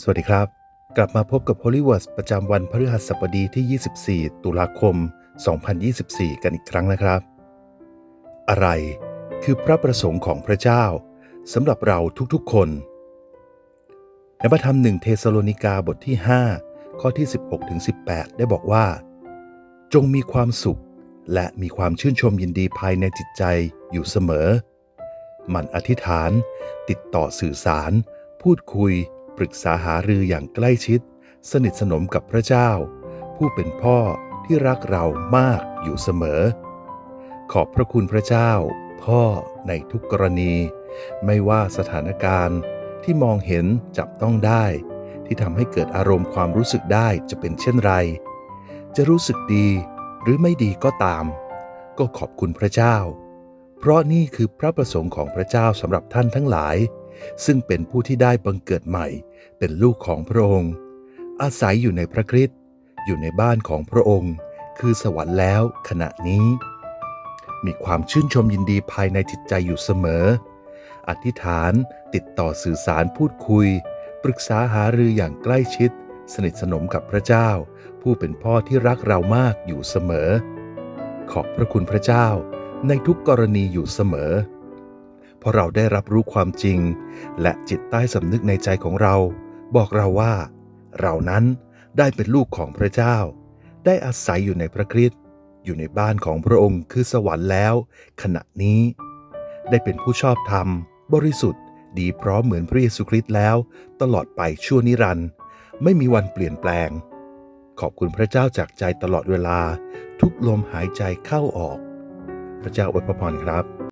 สวัสดีครับ กลับมาพบกับ h o l l y w o r d ประจำวันพฤหัสบดีที่ 24 ตุลาคม 2024 กันอีกครั้งนะครับ อะไรคือพระประสงค์ของพระเจ้าสำหรับเราทุกๆคนในพระธรรมหนึ่งเทสโลนิกาบทที่ 5 ข้อที่ 16ถึง18 ได้บอกว่า จงมีความสุขและมีความชื่นชมยินดีภายในจิตใจอยู่เสมอ มันอธิษฐาน ติดต่อสื่อสาร พูดคุย ปรึกษาหารืออย่างใกล้ชิด สนิทสนมกับพระเจ้า ผู้เป็นพ่อที่รักเรามากอยู่เสมอ ขอบพระคุณพระเจ้า พ่อในทุกกรณี ไม่ว่าสถานการณ์ที่มองเห็นจับต้องได้ ที่ทำให้เกิดอารมณ์ความรู้สึกได้จะเป็นเช่นไร จะรู้สึกดีหรือไม่ดีก็ตาม ก็ขอบคุณพระเจ้า เพราะนี่คือพระประสงค์ของพระเจ้าสำหรับท่านทั้งหลาย ซึ่งเป็นผู้ที่ได้บังเกิดใหม่ เป็นลูกของพระองค์ อาศัยอยู่ในพระคริสต์อยู่ในบ้านของพระองค์ คือสวรรค์แล้วขณะนี้ มีความชื่นชมยินดีภายในจิตใจอยู่เสมอ อธิษฐานติดต่อสื่อสารพูดคุย ปรึกษาหารืออย่างใกล้ชิด สนิทสนมกับพระเจ้า ผู้เป็นพ่อที่รักเรามากอยู่เสมอ ขอบพระคุณพระเจ้าในทุกกรณีอยู่เสมอ เพราะเราได้รับรู้ความจริง และจิตใต้สำนึกในใจของเรา บอกเราว่า เรานั้นได้เป็นลูกของพระเจ้า ได้อาศัยอยู่ในพระคริสต์อยู่ในบ้านของพระองค์คือสวรรค์แล้ว ขณะนี้ ได้เป็นผู้ชอบธรรม บริสุทธิ์ ดีพร้อมเหมือนพระเยซูคริสต์แล้ว ตลอดไปชั่วนิรันดร์ไม่มีวันเปลี่ยนแปลง ขอบคุณพระเจ้าจากใจตลอดเวลา ทุกลมหายใจเข้าออก พระเจ้าอวยพรครับ